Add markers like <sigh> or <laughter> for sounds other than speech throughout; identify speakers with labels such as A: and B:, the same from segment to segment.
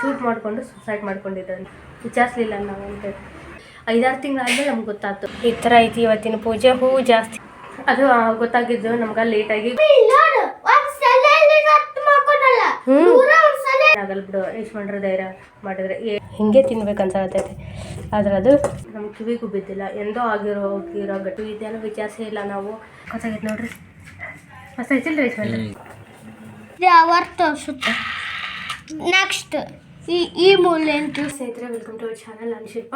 A: Shoot ಮಾಡಿಕೊಂಡು suicide ಮಾಡ್ಕೊಂಡಿದ್ದಾನೆ ವಿಚಾರಿಸ್ಲಿಲ್ಲ ನಾವು ಅಂತ ಐದಾರು ತಿಂಗಳಾದ್ಮೇಲೆ ನಮ್ಗೆ ಗೊತ್ತಾಯ್ತು ಈ ಥರ ಐತಿ ಇವತ್ತಿನ ಪೂಜೆ ಹೂವು ಜಾಸ್ತಿ. ಅದು ಗೊತ್ತಾಗಿದ್ದು ನಮ್ಗೆ ಲೇಟಾಗಿ ಆಗಲ್ಲ ಬಿಡು ಯಶ್ಮಂಡ್ರ ಧೈರ್ಯ ಮಾಡಿದ್ರೆ ಹಿಂಗೆ ತಿನ್ಬೇಕು ಅನ್ಸತೈತಿ ಆದ್ರೆ ಅದು ನಮ್ಗೆ ಕಿವಿಗೂ ಬಿದ್ದಿಲ್ಲ. ಎಂದೋ ಆಗಿರೋ ಹೋಗಿರೋ ಗಟ್ಟು ಇದೆಲ್ಲ ವಿಚಾರಿಸೇ ಇಲ್ಲ ನಾವು. ಗೊತ್ತಾಗೈತೆ ನೋಡ್ರಿ. ಮಸ್ತ್ ಐತಿಲ್ಲ ಯಶ್ಮಂಡ್ರ
B: ಅವರ್ ತೋರಿಸುತ್ತೆ ನೆಕ್ಸ್ಟ್ ಈ ಈ ಮೂಲ ಅಂತೂ
A: ಸ್ನೇಹಿತರೆ ವೆಲ್ಕಮ್ ಟು ಅವರ್ ಚಾನಲ್ ನಾನು ಶಿಲ್ಪ.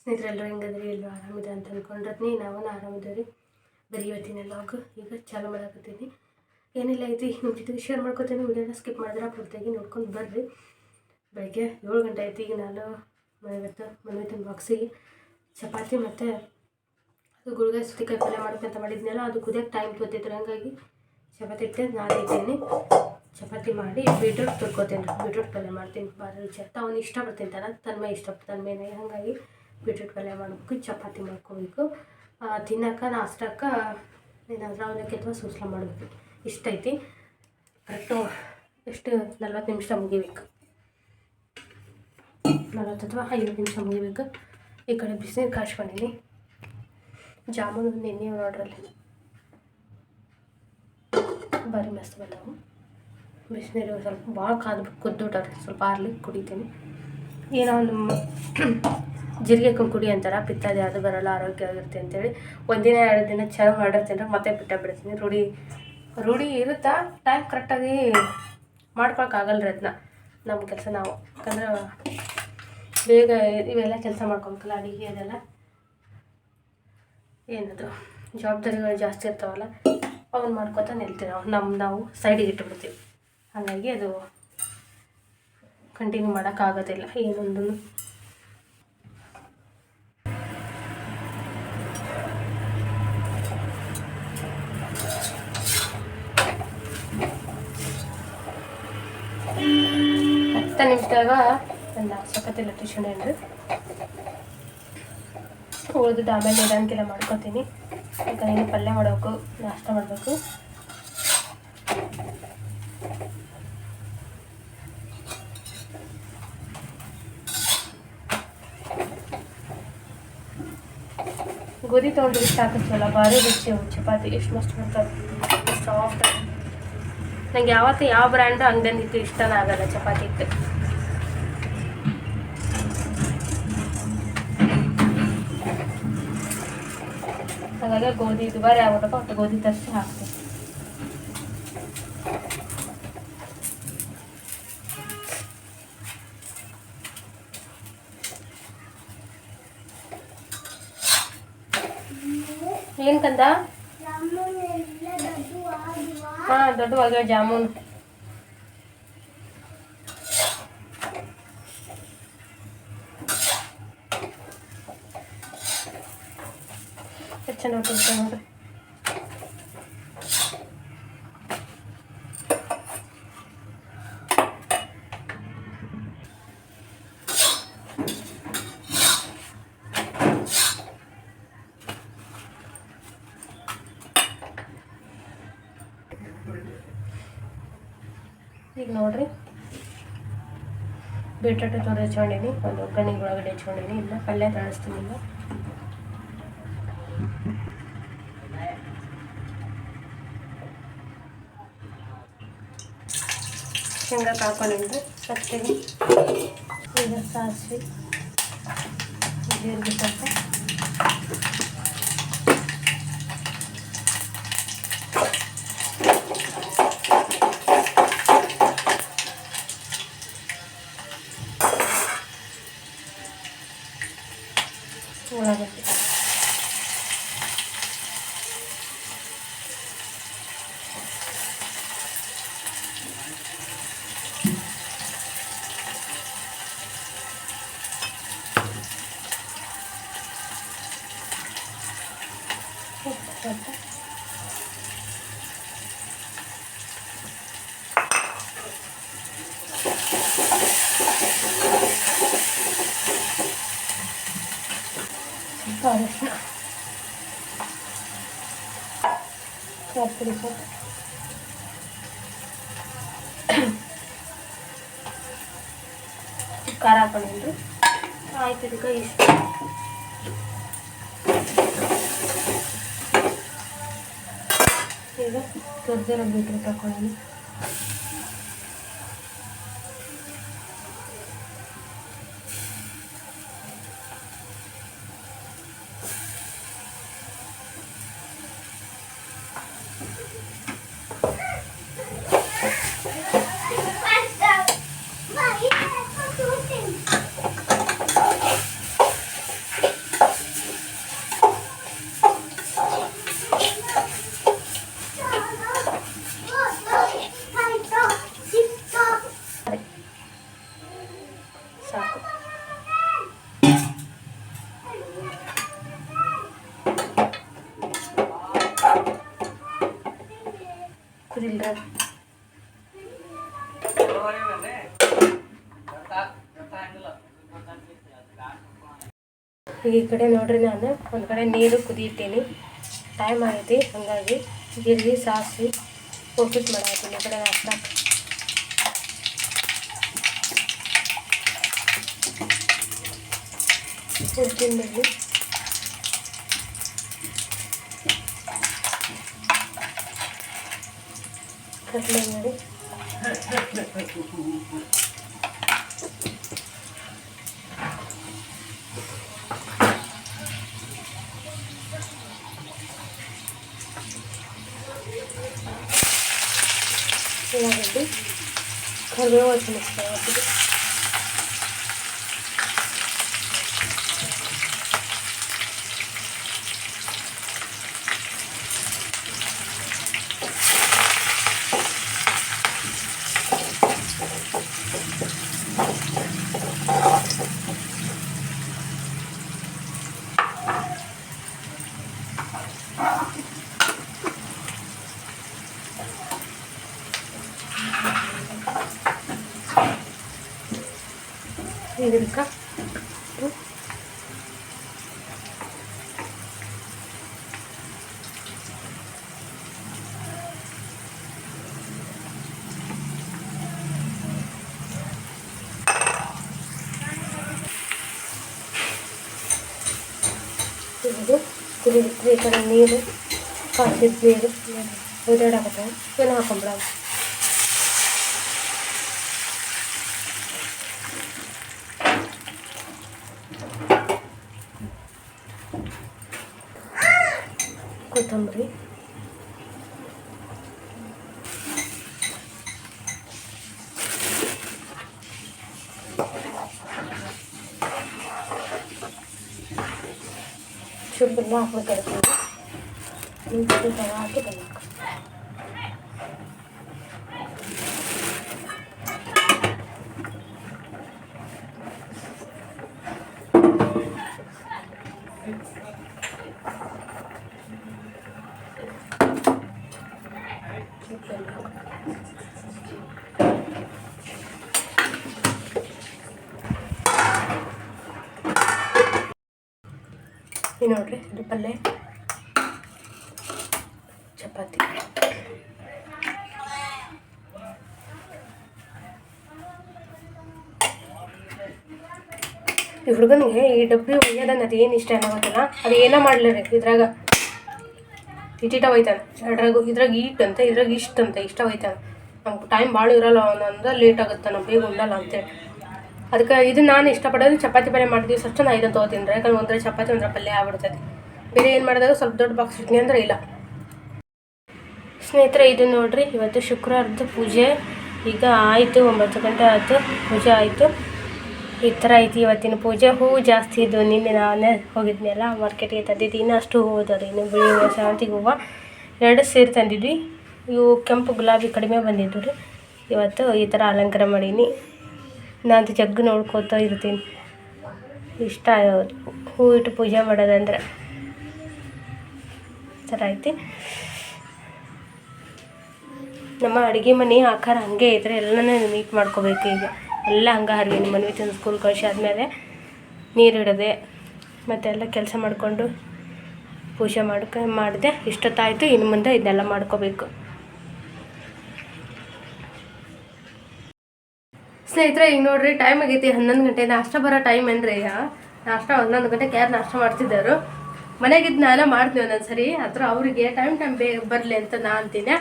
A: ಸ್ನೇಹಿತರೆ, ಎಲ್ಲರೂ ಹೆಂಗದ್ರಿ? ಎಲ್ಲರೂ ಆರಾಮಿದೆ ಅಂತ ಅನ್ಕೊಂಡಿರ್ತೀನಿ ನಾವು ಆರಾಮಿದ್ದೇವೆ ಬರೀ ಇವತ್ತಿನ ಲಾಗ್ ಈಗ ಚಾಲು ಮಾಡಕತ್ತೀನಿ. ಏನಿಲ್ಲ ಐತಿ ನಿಮ್ಮ ಜೊತೆಗೆ ಶೇರ್ ಮಾಡ್ಕೊತೀನಿ. ವಿಡಿಯೋನ ಸ್ಕಿಪ್ ಮಾಡಿದ್ರೆ ಪೂರ್ತಿಯಾಗಿ ನೋಡ್ಕೊಂಡು ಬರ್ರಿ. ಬೆಳಗ್ಗೆ ಏಳು ಗಂಟೆ ಐತಿ ಈಗ ನಾನು ಇವತ್ತು ಮನೆ ಬಾಕ್ಸಿಗೆ ಚಪಾತಿ ಮತ್ತು ಅದು ಗುಳ್ಗೆ ಕಾಯಿ ಪಲ್ಯ ಮಾಡ್ಬೇಕಂತ ಮಾಡಿದ್ನಲ್ಲ, ಅದು ಕುದಿಯೋಕೆ ಟೈಮ್ ತೊತ್ತಿತ್ತು ಹಂಗಾಗಿ ಚಪಾತಿ ಇಟ್ಟು ನಾದಿದ್ದೀನಿ ಚಪಾತಿ ಮಾಡಿ ಬೀಟ್ರೂಟ್ ತುರ್ಕೋತೀನಿ ರೀ ಬೀಟ್ರೂಟ್ ಪಲ್ಯ ಮಾಡ್ತೀನಿ. ಭಾರಿ ರುಚಿ ಆಗ್ತಾ ಅವ್ನು ಇಷ್ಟಪಡ್ತೀನಿ ತಾನ ತನ್ಮೆ ಇಷ್ಟಪಡ್ತಾನೆ ಮೇನೆ ಹಾಗಾಗಿ ಬೀಟ್ರೂಟ್ ಪಲ್ಯ ಮಾಡ್ಬೇಕು ಚಪಾತಿ ಮಾಡ್ಕೋಬೇಕು. ಆ, ತಿನ್ನಕ್ಕ ನಾಷ್ಟಕ್ಕ ಏನಾದರೂ ಅವಲಕ್ಕಿ ಅಥವಾ ಸೂಸ್ಲ ಮಾಡಬೇಕು. ಇಷ್ಟ ಐತಿ. ಕರೆಕ್ಟು ಎಷ್ಟು ನಲ್ವತ್ತು ನಿಮಿಷ ಮುಗಿಬೇಕು. ನಲ್ವತ್ತು ಅಥವಾ ಐವತ್ತು ನಿಮಿಷ ಮುಗಿಬೇಕು. ಈ ಕಡೆ ಬಿಸಿನೀರು ಕಾಯಿಸ್ಕೊಂಡಿನಿ ಜಾಮೂನು ನಿನ್ನೆ ನೋಡ್ರಲ್ಲಿ. ಭಾರಿ ಮಸ್ತ್ ಬಂದವು. ಬಿಸಿನೀರು ಸ್ವಲ್ಪ ಭಾಳ ಕಾದು ಕುದ್ದುಬಿಟ್ಟವ್ರಿ ಸ್ವಲ್ಪ ಆರ್ಲಿ ಕುಡಿತೀನಿ. ಏನೋ ಒಂದು ಜೀರಿಗೆ ಕುಡಿ ಅಂತಾರ. ಪಿತ್ತದ ಬರಲ್ಲ ಆರೋಗ್ಯ ಆಗಿರುತ್ತೆ ಅಂತೇಳಿ. ಒಂದಿನ, ಎರಡು ದಿನ ಚೆನ್ನಾಗಿ ಮಾಡಿರ್ತೀನಿ ಮತ್ತೆ ಬಿಟ್ಟ ಬಿಡ್ತೀನಿ. ರೂಢಿ ರೂಢಿ ಇರುತ್ತಾ? ಟೈಮ್ ಕರೆಕ್ಟಾಗಿ ಮಾಡ್ಕೊಳಕ್ಕಾಗಲ್ಲ ರೀ ಅದನ್ನ ನಮ್ಮ ಕೆಲಸ ನಾವು. ಯಾಕಂದ್ರೆ ಬೇಗ ಇವೆಲ್ಲ ಕೆಲಸ ಮಾಡ್ಕೊಬೇಕಲ್ಲ, ಅಡುಗೆ ಅದೆಲ್ಲ. ಏನದು? ಜವಾಬ್ದಾರಿಗಳು ಜಾಸ್ತಿ ಇರ್ತಾವಲ್ಲ ಅವನ್ನ ಮಾಡ್ಕೊತ ನಿಲ್ತೀವಿ ನಾವು. ನಮ್ಮ ನಾವು ಸೈಡಿಗೆ ಇಟ್ಬಿಡ್ತೀವಿ. ಹಾಗಾಗಿ ಅದು ಕಂಟಿನ್ಯೂ ಮಾಡೋಕ್ಕಾಗೋದಿಲ್ಲ. ಏನೊಂದು. ಹತ್ತು ನಿಮಿಷದಾಗ ಒಂದು ಟ್ಯೂಷನ್ ಏನು ಉಳಿದು ಆಮೇಲೆ ನಿಧಾನಕ್ಕೆಲ್ಲ ಮಾಡ್ಕೊತೀನಿ. ಯಾಕಂದ್ರೆ ಪಲ್ಯ ಮಾಡಬೇಕು ನಾಷ್ಟ ಮಾಡಬೇಕು. ಗೋಧಿ ತೊಗೊಂಡು ಇಷ್ಟು ಹಾಕಿಸ್ವಲ್ಲ ಭಾರಿ ರುಚಿ ಅವು ಚಪಾತಿ ಎಷ್ಟು ಮಸ್ತ್ ಬರ್ತವೆ ಸಾಫ್ಟ್ ನಂಗೆ ಯಾವತ್ತು ಯಾವ ಬ್ರ್ಯಾಂಡ್ ಅಂಗಡಿಯಿಂದ ಇತ್ತು ಇಷ್ಟನೇ ಆಗಲ್ಲ ಚಪಾತಿ ಇತ್ತು ಹಾಗಾಗಿ ಗೋಧಿ ದುಬಾರಿ ಆಗ್ಬಿಟ್ಟಪ್ಪ ಒಟ್ಟು ಗೋಧಿ ತರಿಸಿ ಹಾಕ್ತೀನಿ. ಏನ್ ಕಂದ? ಹಾಂ ದೊಡ್ಡವಾಗ್ಯಾವ ಜಾಮೂನ್. ಚೆನ್ನಾಗಿ ನೋಡ್ರಿ ಈಗ ನೋಡ್ರಿ ಬೀಟ್ರೂಟ್ ತೊರೆ ಹಚ್ಕೊಂಡೀನಿ ಒಂದು ಒಗ್ಗರಣೆಗೆ ಒಳಗಡೆ ಹಚ್ಕೊಂಡೀನಿ ಇಲ್ಲ ಪಲ್ಯ ತಳಿಸ್ತೀನಿ ಇಲ್ಲ ಶೇಂಗಾ ಹಾಕೊಂಡಿದ್ದು ಫಸ್ಟಿಗೆ ಈಗ ಸಾಸಿವೆ ಜೀರಿಗೆ ಸ್ವಲ್ಪ ಉಳ್ಳಾಗಡ್ಡಿ ಉಪ್ಪು ಸ್ವಲ್ಪ ಸ್ವಲ್ಪ ಅರಿಶಿನ ಪುಡಿ ಸ್ವಲ್ಪ ಖಾರ ಹಾಕೊಂಡಿದ್ದು ಆಯ್ತು ಇದಕ್ಕೆ ಇಷ್ಟು ಈಗ ತುರ್ದಿರೋ ಬೀಟ್ರೂಟ್ ಹಾಕೊಳ್ಳೋಣ ಈ ಕಡೆ ನೋಡ್ರಿ ನಾನು ಒಂದು ಕಡೆ ನೀರು ಕುದಿತೀನಿ ಟೈಮ್ ಆಗೈತಿ ಹಾಗಾಗಿ ಜೀರಿಗೆ ಸಾಸಿ ಉಪ್ಪಿಟ್ಟು ಮಾಡಾಕತ್ತೀನಿ ಈ ಕಡೆ ನಾಷ್ಟಾಕ ಉದ್ದಿನಬೇಳೆ. ಕಟ್ಲೆ ಉಳ್ಳಾಗಡ್ಡಿ 他给我怎么 lo ಇದು ಕುದಿಲಿಕ್ಕೆ ಈ ಕಡೆ ನೀರು ಕಾಸಿದ ನೀರು ಉದಾಡಕತ್ತಾವ ಏನು ಹಾಕೊಂಬಿಡ ಕೊತ್ತಂಬರಿ ಚೂರು ಬೆಲ್ಲ ಹಾಕ್ಬೇಕಾಗ್ತದೆ ಇಂಚು ಬೆಲ್ಲ ಹಾಕಿ ಬೆಲ್ಲ ಇದು ನೋಡ್ರಿ ಇದು ಪಲ್ಯ ಚಪಾತಿ ಈ ಹುಡುಗನಿಗೆ ಈ ಡಬ್ಬಿ ಒಯ್ಯೋದನ್ನ ಅದು ಏನು ಇಷ್ಟ ಏನಾಗೋದಿಲ್ಲ ಅದು ಏನೋ ಮಾಡ್ಲಿರಿ ಇದ್ರಾಗ. ಇಟ್ಟಿಟ ಒಯ್ತಾನೆ ಅದ್ರಾಗ ಇದ್ರಾಗ ಈಟ್ ಅಂತ, ಇದ್ರಾಗ ಇಷ್ಟ ಅಂತ, ಇಷ್ಟ ಒಯ್ತಾನೆ ನಮ್ಗೆ ಟೈಮ್ ಭಾಳ ಇರಲ್ಲ, ಒಂದೊಂದು ಲೇಟ್ ಆಗುತ್ತೆ ನಾವು ಬೇಗ ಉಂಡಲ್ಲ ಅಂತೇಳಿ ಅದಕ್ಕೆ ಇದು ನಾನು ಇಷ್ಟಪಡೋದು ಚಪಾತಿ ಪಲ್ಯ ಮಾಡಿದ್ವಿ ಅಷ್ಟು ನಾನು ಇದನ್ನು ತೊಗೋತೀನಿ. ರೀ ಯಾಕಂದ್ರೆ ಒಂದ್ರೆ ಚಪಾತಿ ಒಂದರೆ ಪಲ್ಯ ಆಗ್ಬಿಡ್ತೈತಿ ಬೇರೆ ಏನು ಮಾಡಿದಾಗ ಸ್ವಲ್ಪ ದೊಡ್ಡ ಬಾಕ್ಸ್ ಇಟ್ನಿ ಅಂದ್ರೆ ಇಲ್ಲ. ಸ್ನೇಹಿತರೆ, ಇದು ನೋಡ್ರಿ, ಇವತ್ತು ಶುಕ್ರವಾರದ ಪೂಜೆ. ಈಗ ಆಯಿತು, ಒಂಬತ್ತು ಗಂಟೆ ಆಯಿತು, ಪೂಜೆ ಆಯಿತು. ಈ ಥರ ಐತಿ ಇವತ್ತಿನ ಪೂಜೆ. ಹೂವು ಜಾಸ್ತಿ ಇದ್ದು, ನಿನ್ನೆ ನಾನೇ ಹೋಗಿದ್ನಲ್ಲ, ಮಾರ್ಕೆಟ್ಗೆ ತಂದಿದ್ದು. ಇನ್ನೂ ಅಷ್ಟು ಹೂವು ಅದಾವೆ ಇನ್ನು ಬಿಳಿ ಹೂವು ಸೇವಂತಿಗೆ ಹೂವು. ಎರಡು ಸೇರಿ ತಂದಿದ್ವಿ. ಇವು ಕೆಂಪು ಗುಲಾಬಿ ಕಡಿಮೆ ಬಂದಿದ್ದು ರೀ. ಇವತ್ತು ಈ ಥರ ಅಲಂಕಾರ ಮಾಡೀನಿ. ನಾನು ಜಗ್ಗು ನೋಡ್ಕೋತಾ ಇರ್ತೀನಿ. ಇಷ್ಟ ಹೂ ಇಟ್ಟು ಪೂಜೆ ಮಾಡೋದಂದ್ರೆ. ಥರ ಐತಿ ನಮ್ಮ ಅಡುಗೆ ಮನೆ ಆಕಾರ ಹಂಗೆ ಇದ್ರೆ ಎಲ್ಲನೂ ನೀಟ್ ಮಾಡ್ಕೋಬೇಕು ಈಗ. ಎಲ್ಲ ಹಂಗೆ ನಿಮ್ಮ ಮನೆ ತಂದು ಸ್ಕೂಲ್ ಕಳಿಸಿ ಆದಮೇಲೆ ನೀರು ಇಡದೆ ಮತ್ತೆಲ್ಲ ಕೆಲಸ ಮಾಡಿಕೊಂಡು ಪೂಜೆ ಮಾಡ್ಕ ಮಾಡಿದೆ. ಇಷ್ಟೊತ್ತಾಯಿತು, ಇನ್ನು ಮುಂದೆ ಇದನ್ನೆಲ್ಲ ಮಾಡ್ಕೋಬೇಕು. ಸ್ನೇಹಿತರೆ, ಈಗ ನೋಡ್ರಿ ಟೈಮ್ ಆಗೈತಿ ಹನ್ನೊಂದು ಗಂಟೆ. ನಾಷ್ಟ ಬರೋ ಟೈಮ್ ಏನ್ರಿ ನಾಷ್ಟ ಹನ್ನೊಂದು ಗಂಟೆಗೆ ಯಾರು ನಾಷ್ಟ ಮಾಡ್ತಿದ್ದಾರು? ಮನೆಗಿದ್ದು ನಾನು ಮಾಡ್ತೀವಿ ಒಂದೊಂದ್ಸರಿ. ಆದ್ರೆ ಅವರಿಗೆ ಟೈಮ್ ಟೈಮ್ ಬೇಗ ಬರಲಿ ಅಂತ ನಾ ಅಂತೀನಿ.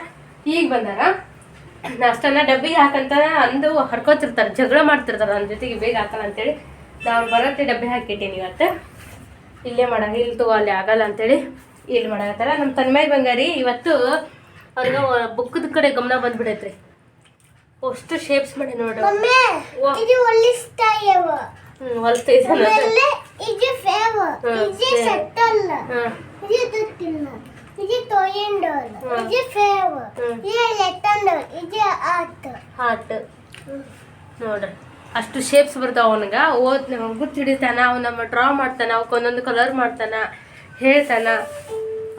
A: ಈಗ ಬಂದಾರ? ನಾಷ್ಟನ ಡಬ್ಬಿಗೆ ಹಾಕಂತ ಅಂದು ಹರ್ಕೋತಿರ್ತಾರೆ, ಜಗಳ ಮಾಡ್ತಿರ್ತಾರೆ ನನ್ನ ಜೊತೆಗೆ ಬೇಗ ಹಾಕಲ್ಲ ಅಂತೇಳಿ. ನಾವು ಬರತ್ತೆ, ಡಬ್ಬಿ ಹಾಕಿಟ್ಟೀನಿ ಇವತ್ತು. ಇಲ್ಲೇ ಮಾಡ ಇಲ್ಲಿ ತಗೋ, ಅಲ್ಲಿ ಆಗಲ್ಲ ಅಂತೇಳಿ ಇಲ್ಲಿ ಮಾಡಾಕತ್ತಾರ. ನಮ್ಮ ತನ್ಮಯ್ ಬಂಗಾರಿ, ಇವತ್ತು ಅವ್ರಿಗೆ, ಬುಕ್ಕದ ಕಡೆ ಗಮನ ಬಂದ್ಬಿಡೈತ್ರಿ. ಅಷ್ಟು ಶೇಪ್ಸ್ ಮಾಡಿ ನೋಡು.
B: ಮಮ್ಮಿ. ಇದು ಹೊಲಿಸ್ತಾ ಇವ
A: ಹ್ಮ್ ಹೊಲ್ತೈತೆ
B: ಆಮೇಲೆ ಇದು ಫೇವ ಇದು. ಸೆಟ್ಟಲ್ಲ
A: ಹಾಂ
B: ಇದು ಗೊತ್ತಿಲ್ಲ ಇದು
A: ತೋಯಿಂಡ.
B: ಇದು ಫೇವ. ಇದು ಲೆಟ್ಟಂಡೋಲ್ ಇದು ಆಟ್
A: ಹಾಟ್ ನೋಡ್ರಿ ಅಷ್ಟು ಶೇಪ್ಸ್ ಬರ್ತಾವ ಅವನಿಗೆ. ಓದ್ ಗುರ್ತು ಹಿಡಿತಾನ ಅವ್ ನಮ್ಮ ಡ್ರಾ ಮಾಡ್ತಾನ ಅವಕ್ಕೆ ಒಂದೊಂದು ಕಲರ್ ಮಾಡ್ತಾನ ಹೇಳ್ತಾನ.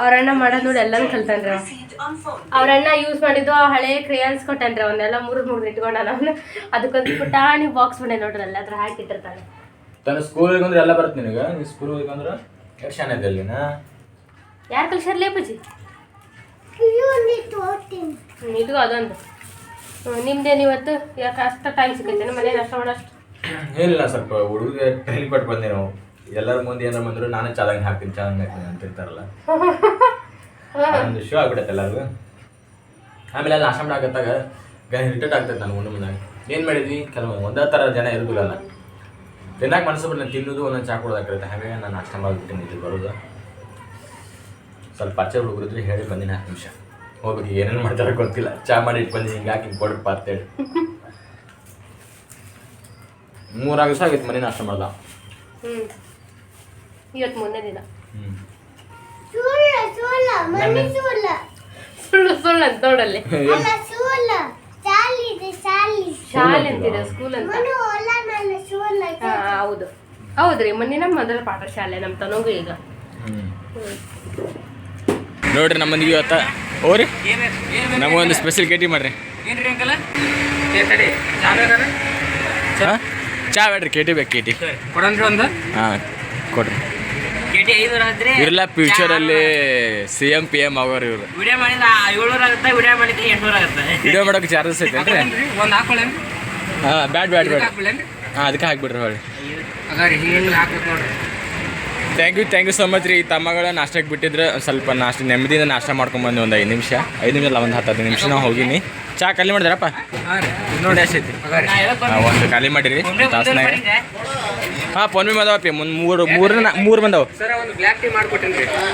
A: ಅವ್ರಣ್ಣ ಮಾಡೋದು ನೋಡಿ ಎಲ್ಲನೂ ಕಲ್ತಾನ್ರಿ ಅವ ಅವ್ರಣ್ಣ ಯೂಸ್ ಮಾಡಿದ್ದು ಆ ಹಳೆ ಕ್ರೇಯನ್ಸ್ ಕೊಟ್ಟನ್ರಿ ಅವನ್ನೆಲ್ಲ ಮೂರು ಮೂರು ಇಟ್ಕೊಂಡ ನಾನು ಅದಕ್ಕೊಂದು ಪುಟಾಣಿ ಬಾಕ್ಸ್ ಮಾಡಿ ನೋಡ್ರಿ ಅಲ್ಲಿ ಅದ್ರ ಹಾಕಿಟ್ಟಿರ್ತಾನೆ
C: ತನ್ನ ಸ್ಕೂಲಿಗೆ ಅಂದ್ರೆ ಎಲ್ಲ ಬರುತ್ತೆ ನಿನಗೆ? ನೀ ಸ್ಕೂಲಿಗೆ ಅಂದ್ರೆ ಯಕ್ಷಾನ ಅಲ್ಲಿನ
A: ಯಾರು ಕಲ್ಸರ್ಲೇ ಬಜಿ
B: ಇದು
A: ಅದೊಂದು. ನಿಮ್ದೇನು ಇವತ್ತು ಯಾಕೆ ಅಷ್ಟು ಟೈಮ್ ನಮ್ಮ ಮನೆ ನಷ್ಟ ಮಾಡೋಷ್ಟು
C: ಏನಿಲ್ಲ ಸ್ವಲ್ಪ ಹುಡುಗ ಟ್ರೈನಿಂಗ್ ಕೊಟ್ಟು ಬಂದೆ ನಾವು. ಎಲ್ಲರ ಮುಂದೆ ಏನಾರ ಬಂದ್ರು ನಾನೇ ಚಾಲಂಗ್ ಹಾಕ್ತೀನಿ ಚಾಲಂಗ್ ಹಾಕ್ತೀನಿ ಅಂತಿರ್ತಾರಲ್ಲ. <laughs> ಒಂದು ಶೋ ಆಗ್ಬಿಡತ್ತೆ ಎಲ್ಲರಿಗೂ. ಆಮೇಲೆ ಅಲ್ಲಿ ನಾಷ್ಟ ಮಾಡಾಕತ್ತಾಗ ಗಣ ಇರಿಟೇಟ್ ಆಗ್ತೈತೆ ನಾನು ಒಂದು ಮುಂದಾಗ ಏನು ಮಾಡಿದ್ವಿ? ಕೆಲವು ಒಂದೇ ಥರ ಜನ ಇರೋದಿಲ್ಲ ತಿನ್ನಾಕ ಮನಸ್ಸು ಬಿಟ್ಟು ನಾನು ತಿನ್ನೋದು ಒಂದೊಂದು ಚಾ ಕೊಡೋದಾಗಿರುತ್ತೆ ಹಾಗಾಗಿ ನಾನು ನಾಷ್ಟ ಮಾಡಿಬಿಟ್ಟಿನಿ ಇದು ಬರೋದು. ಸ್ವಲ್ಪ ಪರಿಚಯ ಹುಡುಗರಿದ್ರೆ ಹೇಳಿ ಬಂದಿನಿ ಹತ್ತು ನಿಮಿಷ. ಹೋಗ್ಬೇಕು ಏನೇನು ಮಾಡ್ತಾರೆ ಗೊತ್ತಿಲ್ಲ. ಚಾ ಮಾಡಿ ಇಟ್ಟು ಬಂದು ಹಿಂಗೆ ಹಾಕಿ ಹಿಂಗೆ ಕೊಡ್ರಪ್ಪ ಅಂತೇಳಿ ಮೂರಾಗ ದಿವಸ ಆಗಿತ್ತು ಮನೆ ನಾಷ್ಟ ಮಾಡ್ದ.
A: ಹ್ಞೂ ಇವತ್ತು ಮೊನ್ನೆ ದಿನ.
C: ಹ್ಞೂ
B: ಸೂಲ ಸೂಲ ಮಮ್ಮಿ ಸೂಲ
A: ಸುಳ್ಳು ಸುಳ್ಳು ಅಂತ ನೋಡಲ್ಲಿ.
B: ಅಲ್ಲ ಸೂಲ ಶಾಲಿ ಇದೆ ಶಾಲೆ.
A: ಅಂತಿದೆ ಸ್ಕೂಲ್ ಅಂತ.
B: ಮನು ಹೊಲ ನನ್ನ ಸೂಲ
A: ಹಾ ಹೌದು. ಹೌದ್ರಿ ಮೊನ್ನೆ ನಮ್ಮ ಮೊದಲ ಪಾಠ ಶಾಲೆ ನಮ್ಮ ತನಗೂ ಈಗ.
C: ನೋಡ್ರಿ ನಮ್ಮ ಮಂದಿಗೆ ಇವತ್ತ ಓರಿ ನಮಗೊಂದು ಸ್ಪೆಷಲ್ ಕೇಟಿ ಮಾಡ್ರಿ.
D: ಚಾ
C: ಬೇಡ್ರಿ ಕೇಟಿ ಬೇಕು ಕೇಟಿ
D: ಕೊಡನ್ರಿ ಒಂದು?
C: ಹಾಂ ಕೊಡ್ರಿ.
D: ಕೆಟಿ ಐದು ಆದ್ರೆ
C: ಇರಲ್ಲ ಫ್ಯೂಚರಲ್ಲಿ ಸಿ ಎಂ ಪಿ ಎಂ ಆಗೋರು ಇವರು.
D: ವಿಡಿಯೋ ಮಾಡಿದ ಏಳ್ನೂರ ಆಗುತ್ತೆ ವಿಡಿಯೋ ಮಾಡಿದ್ರೆ ಎಂಟ್ನೂರ ಆಗುತ್ತೆ.
C: ವಿಡಿಯೋ ಮಾಡೋಕೆ ಚಾರ್ಜಸ್ ಐತೇನ್ರಿ
D: ಒಂದು ಹಾಕೊಳ್ಳೇನ್ರಿ
C: ಹಾಂ ಬ್ಯಾಡ್ ಬ್ಯಾಡ್ ಬ್ಯಾಡ್. ಹಾಂ ಅದಕ್ಕೆ ಹಾಕ್ಬಿಡ್ರಿ ಹೊಳ್ಳಿ
D: ಅದಾರಿ ಹಿಂಗೆ ಹಾಕ್ಬೇಕು ನೋಡ್ರಿ.
C: Thank you thank you so much ರೀ. ತಮ್ಮಗಳ ನಾಷ್ಟಕ್ಕೆ ಬಿಟ್ಟಿದ್ರೆ ಸ್ವಲ್ಪ ನಾಷ್ಟ ನೆಮ್ಮದಿಯಿಂದ ನಾಷ್ಟ ಮಾಡ್ಕೊಂಬಂದು ಒಂದು ಐದು ನಿಮಿಷ. ಐದು ನಿಮಿಷ ಅಲ್ಲ ಒಂದು ಹತ್ತು ನಿಮಿಷ ನಾವು ಹೋಗಿನಿ. ಚಾ ಖಾಲಿ ಮಾಡಿದ್ರಪ್ಪ? ನೋಡಿ ಅಷ್ಟೈತಿ
D: ಅದಾರಿ
C: ಒಂದು ಖಾಲಿ ಮಾಡಿರಿ. ತಾಸನಾಗ ಹಾಂ ಫೋನ್ ಪೇ ಬಂದವಪ್ಪಿ ಮುಂದೆ ಮೂರು ಮೂರು ಮೂರು ಬಂದವು.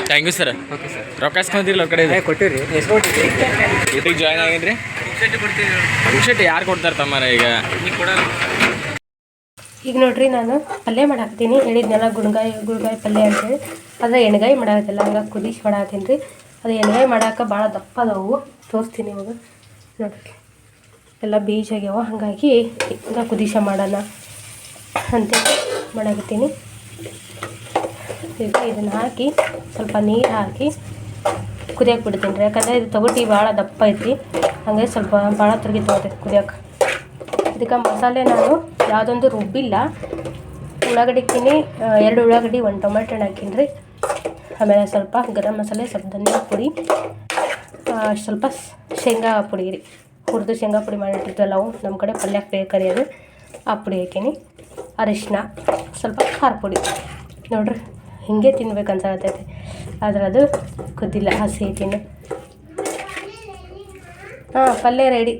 C: Thank
D: you sir.
C: ರೊಕ್ಕ ಇಸ್ಕೊಂತೀರಲ್ಲ ಅವ್ರ ಕಡೆ
D: ಕೊಟ್ಟಿರಿ.
C: ಡ್ಯೂಟಿಗೆ ಜಾಯ್ನ್ ಆಗಿದ್ರಿ? ಯಾರು ಕೊಡ್ತಾರೆ ತಮ್ಮಾರ ಈಗ?
A: ಈಗ ನೋಡ್ರಿ ನಾನು ಪಲ್ಯ ಮಾಡಾಕ್ತೀನಿ ಹೇಳಿದ್ನಲ್ಲ ಗುಣ್ಗಾಯಿ ಗುಳ್ಗಾಯಿ ಪಲ್ಯ ಅಂತೇಳಿ ಆದರೆ ಎಣ್ಗಾಯಿ ಮಾಡಾಕತ್ತಿಲ್ಲ. ಹಂಗಾಗಿ ಕುದಿಸಿ ಮಾಡಾಕತ್ತೀನಿ ರೀ. ಅದು ಎಣ್ಗಾಯಿ ಮಾಡಾಕ ಭಾಳ ದಪ್ಪ ಅದಾವು ತೋರಿಸ್ತೀನಿ ಇವಾಗ. ನೋಡ್ರಿ. ಎಲ್ಲ ಬೀಜ ಆಗ್ಯಾವ. ಹಾಗಾಗಿ ಈಗ ಕುದಿಸ ಮಾಡೋಣ ಅಂತೇಳಿ ಮಾಡಾಕತ್ತೀನಿ. ಈಗ ಇದನ್ನು ಹಾಕಿ ಸ್ವಲ್ಪ ನೀರು ಹಾಕಿ ಕುದಿಯಕ್ಕೆ ಬಿಡ್ತೀನಿ ರೀ. ಯಾಕಂದರೆ ಇದು ತೊಗೊಟ್ಟಿ ಭಾಳ ದಪ್ಪ ಐತಿ ಹಂಗಾಗಿ ಸ್ವಲ್ಪ ಭಾಳ ತಿರುಗಿ ತೊಗೊತೈತಿ ಕುದಿಯಕ್ಕೆ ಇದಕ್ಕೆ ಮಸಾಲೆ ನಾನು ಯಾವುದೊಂದು ರುಬ್ಬಿಲ್ಲ ಉಳ್ಳಾಗಡ್ಡಿಕ್ಕಿನಿ ಎರಡು ಉಳ್ಳಾಗಡ್ಡಿ, ಒಂದು ಟೊಮೆಟೊ ಹಣ್ಣು ಹಾಕೀನಿ ರೀ. ಆಮೇಲೆ ಸ್ವಲ್ಪ ಗರಂ ಮಸಾಲೆ, ಸ್ವಲ್ಪ ಧನಿಯಾ ಪುಡಿ ಸ್ವಲ್ಪ ಶೇಂಗಾ ಪುಡಿ ರೀ. ಹುರಿದು ಶೇಂಗಾ ಪುಡಿ ಮಾಡಿಟ್ಟಿರ್ತೀವಲ್ಲ, ಅವು ನಮ್ಮ ಕಡೆ ಪಲ್ಯಕ್ಕೆ ಬೇಕರಿ ಅದು. ಆ ಪುಡಿ ಹಾಕೀನಿ ಅರಿಶಿನ ಸ್ವಲ್ಪ ಖಾರ ಪುಡಿ. ನೋಡ್ರಿ, ಹಿಂಗೆ ತಿನ್ಬೇಕು ಅನ್ಸಾಕತ್ತೈತಿ. ಆದ್ರೆ ಅದು ಕುದ್ದಿಲ್ಲ ಹಸಿ ತಿನ್ನು. ಹಾಂ, ಪಲ್ಯ ರೆಡಿ